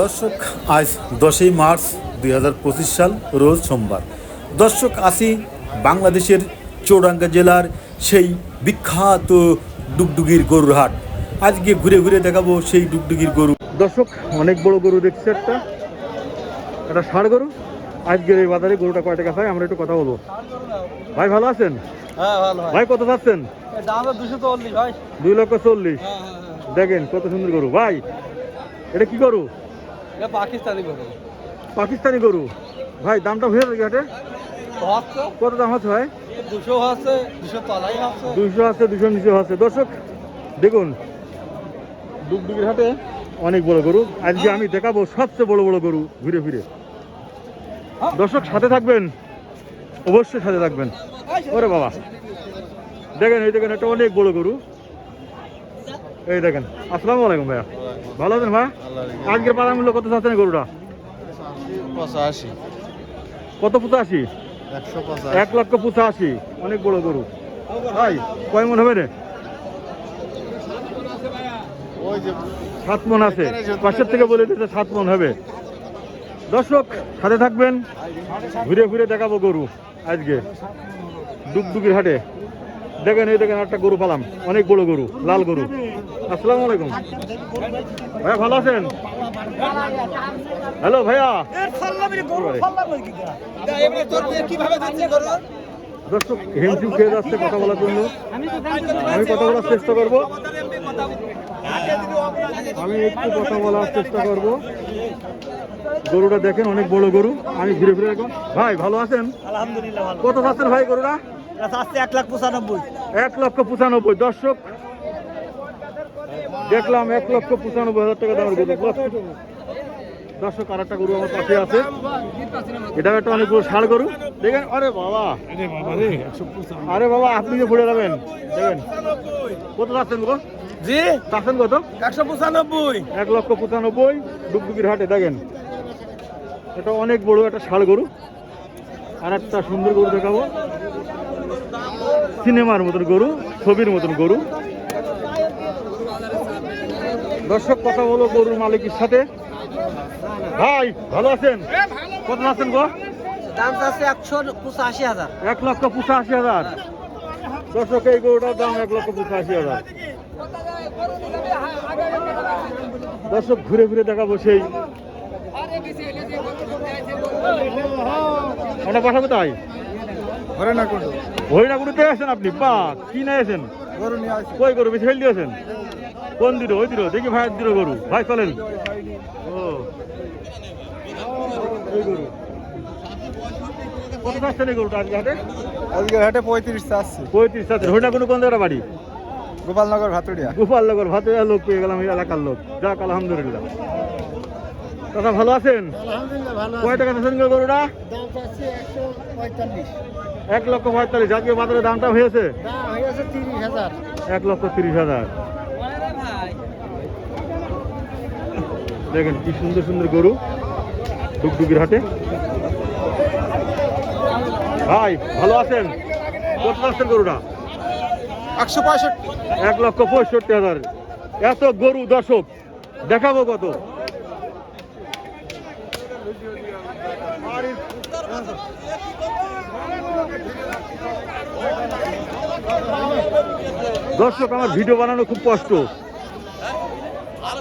দর্শক আজ দশই মার্চ দুই হাজার পঁচিশ সাল রোজ সোমবার। দর্শক আসি বাংলাদেশের চৌডাঙ্গা জেলার সেই বিখ্যাত ডুগডুগির গরুর হাট। আজকে ঘুরে ঘুরে দেখাবো সেই ডুগডুগির গরু। দর্শক অনেক বড় গরু দেখছি একটা। একটা ষাড় গরু। আজকের এই বাজারে গরুটা কয় টাকা হয় আমরা একটু কথা বলব। ভাই ভালো আছেন? হ্যাঁ ভালো ভাই। কত ভাই। দুই লক্ষ চল্লিশ। হ্যাঁ হ্যাঁ। দেখেন কত সুন্দর গরু। ভাই এটা কি গরু? এটা পাকিস্তানি গরু। পাকিস্তানি গরু। ভাই দামটা হয়ে যাবে হাটে? কত দাম আছে ভাই? দুশো আছে দুশো তলাই আছে দুইশো আছে দুশো নিচে আছে দর্শক দেখুন ডুগডুগির হাটে অনেক বড় গরু। আজকে আমি দেখাবো সবচেয়ে বড় বড় গরু ঘুরে ফিরে। দর্শক সাথে থাকবেন? অবশ্যই সাথে থাকবেন। ওরে বাবা। দেখেন এই দেখেন একটা অনেক বড় গরু। এই দেখেন আসসালামু আলাইকুম ভাইয়া। ভালো আছেন ভাই? আজকের পাড়া মূল্য কত চাচ্ছেন গরুটা? পঁচাশি। কত পঁচাশি? এক লক্ষ পঁচাশি। অনেক বড় গরু। ভাই কয় মন হবে রে? সাত মন আছে। পাশের থেকে বলে দিতে সাত মন হবে। দর্শক সাথে থাকবেন। ঘুরে ঘুরে দেখাবো গরু আজকে। ডুগডুগির হাটে। দেখেন এই দেখেন একটা গরু পালাম। অনেক বড় গরু লাল গরু। আসসালামু আলাইকুম। ভাইয়া ভালো আছেন? হ্যালো ভাইয়া। দর্শক হিমশিম খেয়ে যাচ্ছে কথা বলার জন্য। আমি কথা বলার চেষ্টা করব। আমি একটু কথা বলার চেষ্টা করব। গরুটা দেখেন অনেক বড় গরু। আমি ঘুরে ফিরে দেখুন ভাই ভালো আছেন? আলহামদুলিল্লাহ কত আছেন ভাই গরুটা এক লাখ পঁচানব্বই। এক লক্ষ পঁচানব্বই। দর্শক দেখলাম এক লক্ষ পঁচানব্বই হাজার টাকা দামের গরু। দর্শক- আর একটা গরু আমার পাশে আছে। এটা একটা অনেক বড় ষাড় গরু। দেখেন আরে বাবা। আরে বাবা আপনি যে ঘুরে যাবেন। দেখেন কত যাচ্ছেন গো? জি? যাচ্ছেন কত? একশো পঁচানব্বই। এক লক্ষ পঁচানব্বই ডুগডুগির হাটে। দেখেন এটা অনেক বড় একটা ষাড় গরু। আর একটা সুন্দর গরু দেখাবো। সিনেমার মতন গরু ছবির মতন গরু। দর্শক কথা বলো গরুর মালিকের সাথে। ভাই ভালো আছেন? কত আছেন গো? দাম আছে একশো পঁচাশি হাজার। এক লক্ষ পঁচাশি হাজার। দর্শক এই গরুটার দাম এক লক্ষ পঁচাশি হাজার। দর্শক ঘুরে ঘুরে দেখাবো সেই। আমরা পাঠাবো তাই হরিণাগুড়িতে আছেন আপনি? বা কি আছেন? নিয়ে আসি। কই গরু বেশি ফেল দিয়েছেন? কোন দিল ওই দিল দেখি ভাই দিল গরু। ভাই চলেন। ও। গরু কত চাচ্ছেন এই গরুটা আজকে হাটে? আজকে হাটে পঁয়ত্রিশ পঁয়ত্রিশ চাচ্ছেন। হরিণাগুড়ি কোন জায়গাটা বাড়ি? গোপালনগর ভাতুড়িয়া। গোপাল নগর লোক পেয়ে গেলাম এই এলাকার লোক। যাক আলহামদুলিল্লাহ। দাদা ভালো আছেন? আলহামদুলিল্লাহ কয় টাকা গরুটা? এক লক্ষ পঁয়তাল্লিশ। বাজারে দামটা হয়েছে? এক লক্ষ তিরিশ হাজার। দেখেন কি সুন্দর সুন্দর গরু ডুগডুগির হাটে। ভাই ভালো আছেন? কত আছেন গরুটা? একশো পঁয়ষট্টি। এক লক্ষ পঁয়ষট্টি হাজার। এত গরু দর্শক দেখাবো কত? দর্শক আমার ভিডিও বানানো খুব কষ্ট।